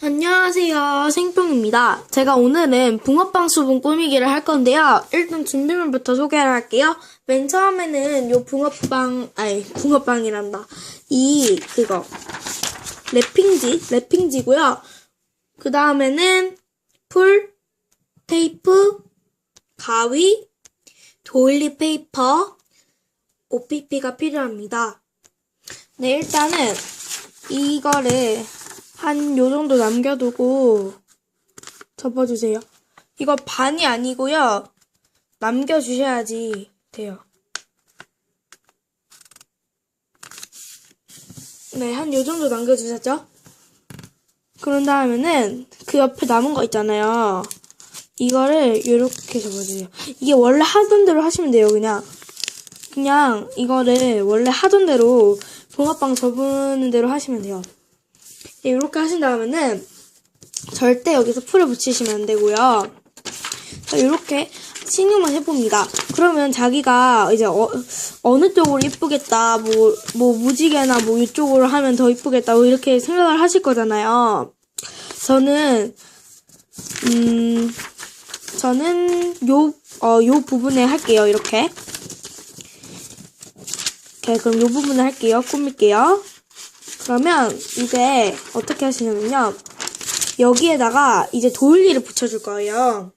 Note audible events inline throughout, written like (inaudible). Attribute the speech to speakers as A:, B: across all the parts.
A: 안녕하세요. 생뚱입니다. 제가 오늘은 붕어빵 수분 꾸미기를 할 건데요. 일단 준비물부터 소개를 할게요. 맨 처음에는 요 붕어빵, 아니, 붕어빵이란다. 이, 그거. 랩핑지, 랩핑지고요. 그 다음에는 풀, 테이프, 가위, 도일리 페이퍼, OPP가 필요합니다. 네, 일단은 이거를 한 요 정도 남겨두고 접어주세요. 이거 반이 아니고요. 남겨주셔야지 돼요. 네, 한 요 정도 남겨주셨죠? 그런 다음에는 그 옆에 남은 거 있잖아요. 이거를 요렇게 접어주세요. 이게 원래 하던 대로 하시면 돼요, 그냥. 그냥 이거를 원래 하던 대로 붕어빵 접는 대로 하시면 돼요. 네, 이렇게 하신 다음에는 절대 여기서 풀을 붙이시면 안 되고요. 자, 이렇게 신용만 해봅니다. 그러면 자기가 이제 어, 어느 쪽으로 이쁘겠다, 뭐, 뭐 무지개나 뭐 이쪽으로 하면 더 이쁘겠다, 뭐 이렇게 생각을 하실 거잖아요. 저는, 음, 저는 요, 어, 요 부분에 할게요, 이렇게. 오케이, 그럼 요 부분을 할게요. 꾸밀게요. 그러면 이제 어떻게 하시냐면요. 여기에다가 이제 도일리를 붙여줄 거예요.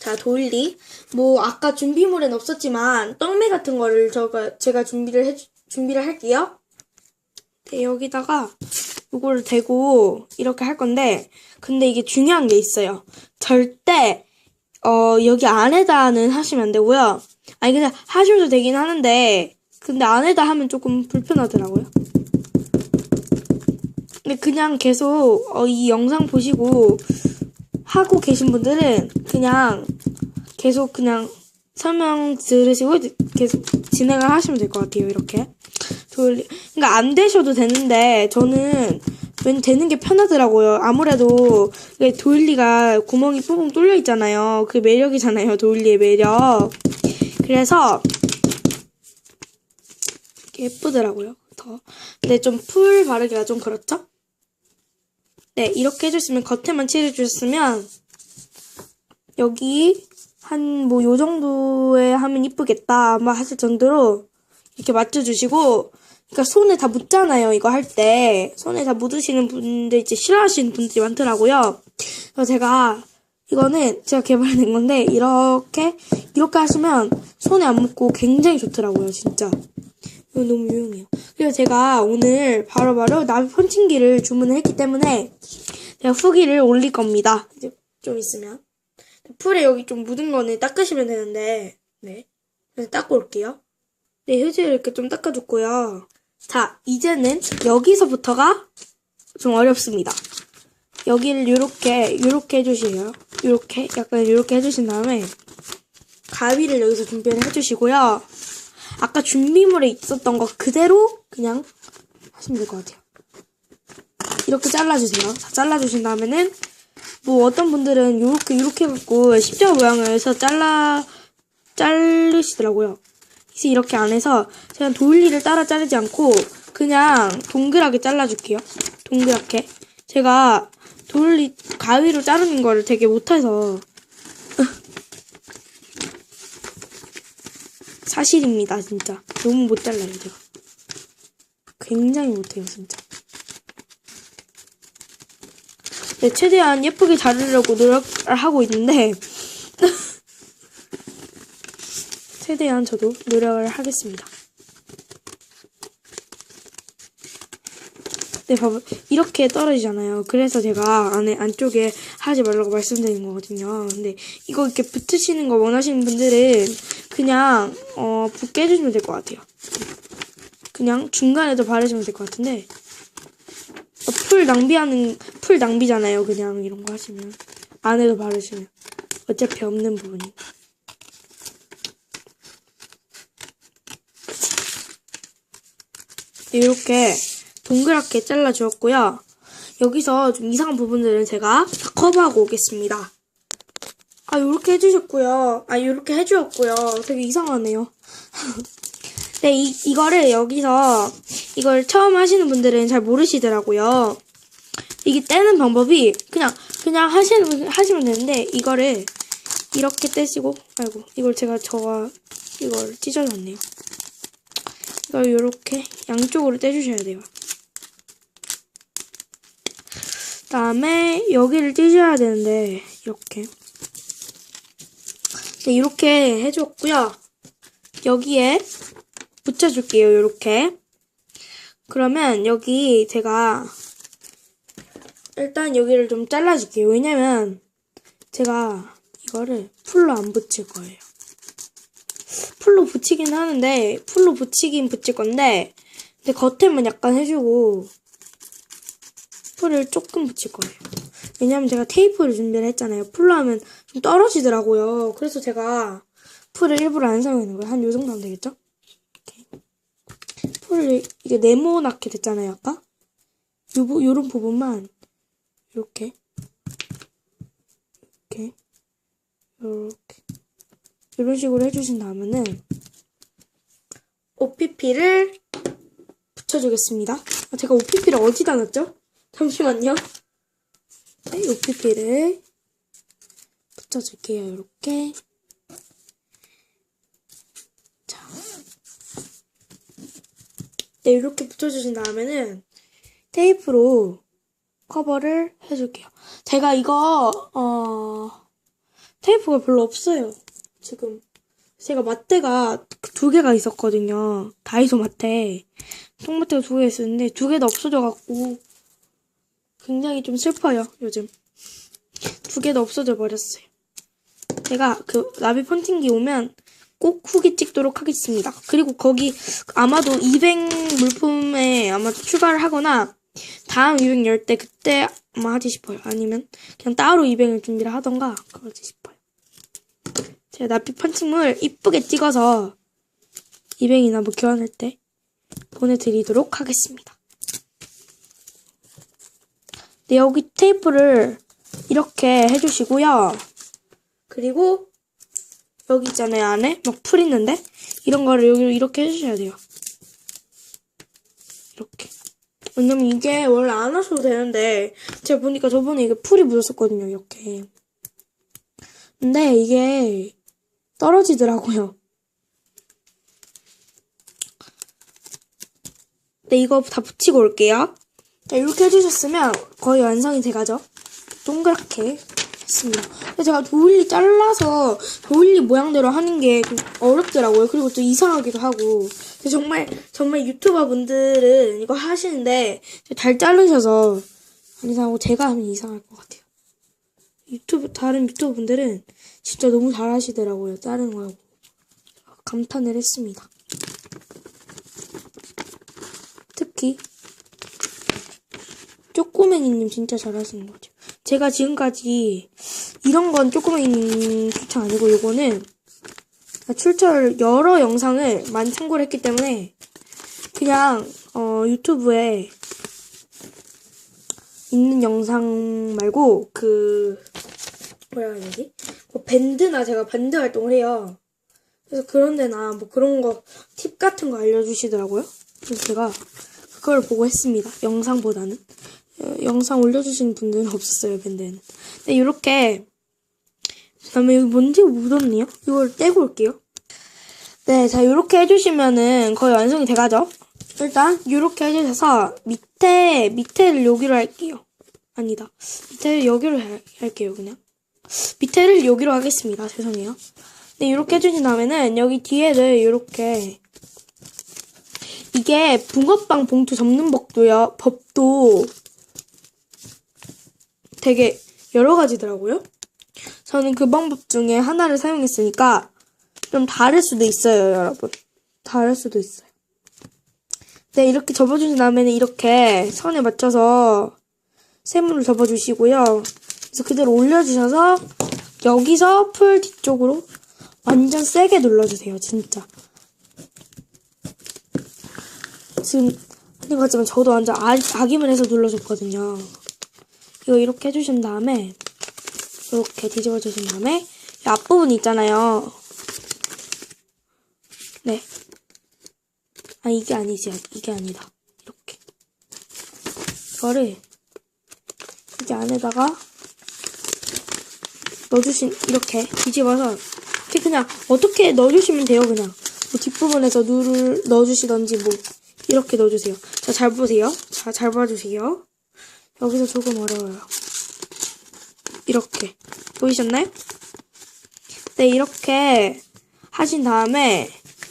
A: 자, 도일리. 뭐 아까 준비물엔 없었지만 떡메 같은 거를 저가 제가 준비를 해 준비를 할게요. 네, 여기다가 이거를 대고 이렇게 할 건데 근데 이게 중요한 게 있어요. 절대 어 여기 안에다는 하시면 안 되고요. 아니 그냥 하셔도 되긴 하는데 근데 안에다 하면 조금 불편하더라고요. 근데 그냥 계속 어, 이 영상 보시고 하고 계신 분들은 그냥 계속 그냥 설명 들으시고 계속 진행을 하시면 될 것 같아요. 이렇게 돌리 그러니까 안 되셔도 되는데 저는 왠 되는 게 편하더라고요. 아무래도 도일리가 구멍이 뽕뽕 뚫려 있잖아요. 그 매력이잖아요. 도일리의 매력. 그래서 예쁘더라고요. 더. 근데 좀 풀 바르기가 좀 그렇죠? 네, 이렇게 해주시면 겉에만 칠해주셨으면 여기 한 뭐 요 정도에 하면 이쁘겠다 아마 하실 정도로 이렇게 맞춰주시고 그러니까 손에 다 묻잖아요 이거 할 때. 손에 다 묻으시는 분들 이제 싫어하시는 분들이 많더라고요. 그래서 제가 이거는 제가 개발된 건데 이렇게 이렇게 하시면 손에 안 묻고 굉장히 좋더라고요 진짜 너무 유용해요 그래서 제가 오늘 바로바로 나비 펀칭기를 주문을 했기 때문에 제가 후기를 올릴 겁니다 이제 좀 있으면 풀에 여기 좀 묻은 거는 닦으시면 되는데, 네. 닦고 올게요. 네, 휴지를 이렇게 좀 닦아줬고요. 자, 이제는 여기서부터가 좀 어렵습니다. 여기를 요렇게, 요렇게 해주세요. 요렇게, 약간 요렇게 해주신 다음에, 가위를 여기서 준비를 해주시고요. 아까 준비물에 있었던 거 그대로 그냥 하시면 될 것 같아요. 이렇게 잘라주세요. 자, 잘라주신 다음에는, 뭐 어떤 분들은 요렇게 요렇게 해갖고 십자가 모양을 해서 잘라 자르시더라고요. 그래서 이렇게 안 해서 제가 도일리를 따라 자르지 않고 그냥 동그랗게 잘라줄게요. 동그랗게. 제가 도일리 가위로 자르는 거를 되게 못해서 사실입니다 진짜 너무 못 잘라요 제가 굉장히 못해요 진짜. 네, 최대한 예쁘게 자르려고 노력을 하고 있는데, (laughs) 최대한 저도 노력을 하겠습니다. 네, 봐봐. 이렇게 떨어지잖아요. 그래서 제가 안에, 안쪽에 하지 말라고 말씀드린 거거든요. 근데 이거 이렇게 붙으시는 거 원하시는 분들은 그냥, 어, 붓게 해주시면 될 것 같아요. 그냥 중간에도 바르시면 될 것 같은데, 어, 풀 낭비하는 풀 낭비잖아요. 그냥 이런 거 하시면 안에도 바르시면 어차피 없는 부분이. 이렇게 동그랗게 잘라 주었고요. 여기서 좀 이상한 부분들은 제가 다 커버하고 오겠습니다. 아, 요렇게 해주셨고요. 아, 요렇게 해주었고요. 되게 이상하네요. (laughs) 네, 이, 이거를 여기서, 이걸 처음 하시는 분들은 잘 모르시더라고요. 이게 떼는 방법이 그냥 그냥 하시는 하시면 되는데 이거를 이렇게 떼시고 아이고 이걸 제가 저가 이걸 찢어졌네요. 이걸 이렇게 양쪽으로 떼주셔야 돼요. 그 다음에 여기를 찢어야 되는데 이렇게 네, 이렇게 해줬고요. 여기에 붙여줄게요. 이렇게 그러면 여기 제가 일단 여기를 좀 잘라줄게요. 왜냐면 제가 이거를 풀로 안 붙일 거예요. 풀로 붙이긴 하는데 풀로 붙이긴 붙일 건데 근데 겉에만 약간 해주고 풀을 조금 붙일 거예요. 왜냐면 제가 테이프를 준비를 했잖아요. 풀로 하면 좀 떨어지더라고요. 그래서 제가 풀을 일부러 안 사용하는 거예요. 한 요 정도 하면 되겠죠? 이렇게. 풀을 이게 네모나게 됐잖아요. 아까 요, 부- 요런 부분만 이렇게 이렇게 이렇게 이런 식으로 해주신 다음에는 OPP를 붙여주겠습니다. 아, 제가 OPP를 어디다 놨죠? 잠시만요. 네, OPP를 붙여줄게요. 이렇게. 자. 네, 이렇게 붙여주신 다음에는 테이프로 커버를 해줄게요. 제가 이거, 어, 테이프가 별로 없어요. 지금. 제가 맞대가 두 개가 있었거든요. 다이소 맞대. 통마대가 두 개 있었는데 두 개 다 없어져갖고 굉장히 좀 슬퍼요, 요즘. 두개다 없어져 버렸어요. 제가 그 나비 펀팅기 오면 꼭 후기 찍도록 하겠습니다. 그리고 거기 아마도 200 물품에 아마 추가를 하거나 다음 200 열 때 그때 아마 하지 싶어요. 아니면 그냥 따로 200을 준비를 하던가 그러지 싶어요. 제가 나비 펀칭물 이쁘게 찍어서 200이나 뭐 교환할 때 보내드리도록 하겠습니다. 네, 여기 테이프를 이렇게 해주시고요. 그리고 여기 있잖아요, 안에 막 풀 있는데 이런 거를 여기 이렇게 해주셔야 돼요. 이렇게. 왜냐면 이게 원래 안 하셔도 되는데 제가 보니까 저번에 이게 풀이 묻었었거든요, 이렇게. 근데 이게 떨어지더라고요. 네, 이거 다 붙이고 올게요. 자, 이렇게 해주셨으면 거의 완성이 돼가죠. 동그랗게 했습니다. 근데 제가 도일리 잘라서 도일리 모양대로 하는 게 좀 어렵더라고요. 그리고 또 이상하기도 하고. 정말, 정말 유튜버 분들은 이거 하시는데 잘 자르셔서 안 이상하고 제가 하면 이상할 것 같아요. 유튜브, 다른 유튜버 분들은 진짜 너무 잘 하시더라고요. 자르는 거하고. 감탄을 했습니다. 특히 쪼꼬맹이님 진짜 잘하시는 것 같아요. 제가 지금까지 이런 건 쪼꼬맹이님 추천 아니고 요거는 출처를 여러 영상을 많이 참고를 했기 때문에 그냥 어, 유튜브에 있는 영상 말고 그 뭐라 해야 되지? 뭐 밴드나 제가 밴드 활동을 해요. 그래서 그런 데나 뭐 그런 거 팁 같은 거 알려주시더라고요. 그래서 제가 그걸 보고 했습니다. 영상보다는. 어, 영상 올려주신 분들은 (laughs) 없었어요. 근데 이렇게, 그 다음에 여기 먼지가 묻었네요? 이걸 떼고 올게요. 네, 자, 이렇게 해주시면은 거의 완성이 돼가죠? 일단, 이렇게 해주셔서 밑에, 밑에를 여기로 할게요. 아니다. 밑에를 여기로 할- 할게요, 그냥. 밑에를 여기로 하겠습니다. 죄송해요. 네, 이렇게 해주신 다음에는 여기 뒤에를 이렇게 이게 붕어빵 봉투 접는 법도요. 법도 되게 여러 가지더라고요. 저는 그 방법 중에 하나를 사용했으니까 좀 다를 수도 있어요, 여러분. 다를 수도 있어요. 네, 이렇게 접어주신 다음에는 이렇게 선에 맞춰서 세모를 접어주시고요. 그래서 그대로 올려주셔서 여기서 풀 뒤쪽으로 완전 세게 눌러주세요, 진짜. 지금 하는 것 같지만 저도 완전 아, 악임을 해서 눌러줬거든요. 이거 이렇게 해주신 다음에 이렇게 뒤집어 주신 다음에 이 앞부분 있잖아요. 네. 아 이게 아니지 이게 아니다. 이렇게 이거를 여기 안에다가 넣어주신 이렇게 뒤집어서 이렇게 그냥 어떻게 넣어주시면 돼요 그냥 뭐 뒷부분에서 누를 넣어주시던지 뭐 이렇게 넣어주세요 자 잘 보세요 자 잘 봐주세요 여기서 조금 어려워요 이렇게 보이셨나요? 네 이렇게 하신 다음에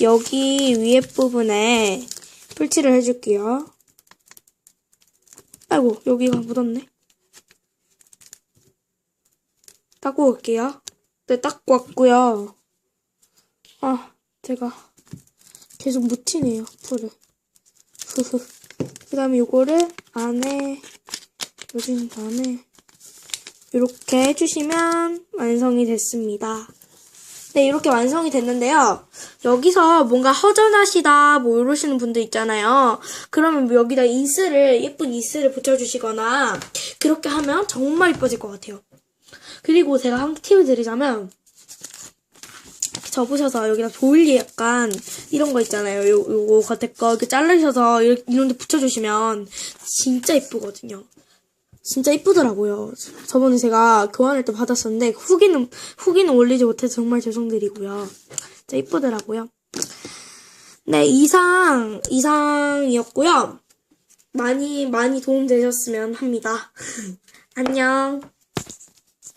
A: 여기 위에 부분에 풀칠을 해줄게요 아이고 여기가 묻었네 닦고 올게요. 네, 닦고 왔고요. 아, 제가 계속 묻히네요, 풀을. (laughs) 그 다음에 요거를 안에 넣어준 다음에 이렇게 해주시면 완성이 됐습니다. 네, 이렇게 완성이 됐는데요. 여기서 뭔가 허전하시다, 뭐, 이러시는 분들 있잖아요. 그러면 여기다 이슬을, 예쁜 이슬을 붙여주시거나, 그렇게 하면 정말 이뻐질 것 같아요. 그리고 제가 한 팁을 드리자면 접으셔서 여기다 도일리 약간 이런 거 있잖아요. 요, 요거 겉에 거 이렇게 자르셔서 이렇게 이런 데 붙여주시면 진짜 이쁘거든요. 진짜 이쁘더라고요. 저번에 제가 교환할 때 받았었는데 후기는 후기는 올리지 못해서 정말 죄송드리고요. 진짜 이쁘더라고요. 네 이상 이상이었고요. 많이 많이 도움 되셨으면 합니다. (laughs) 안녕.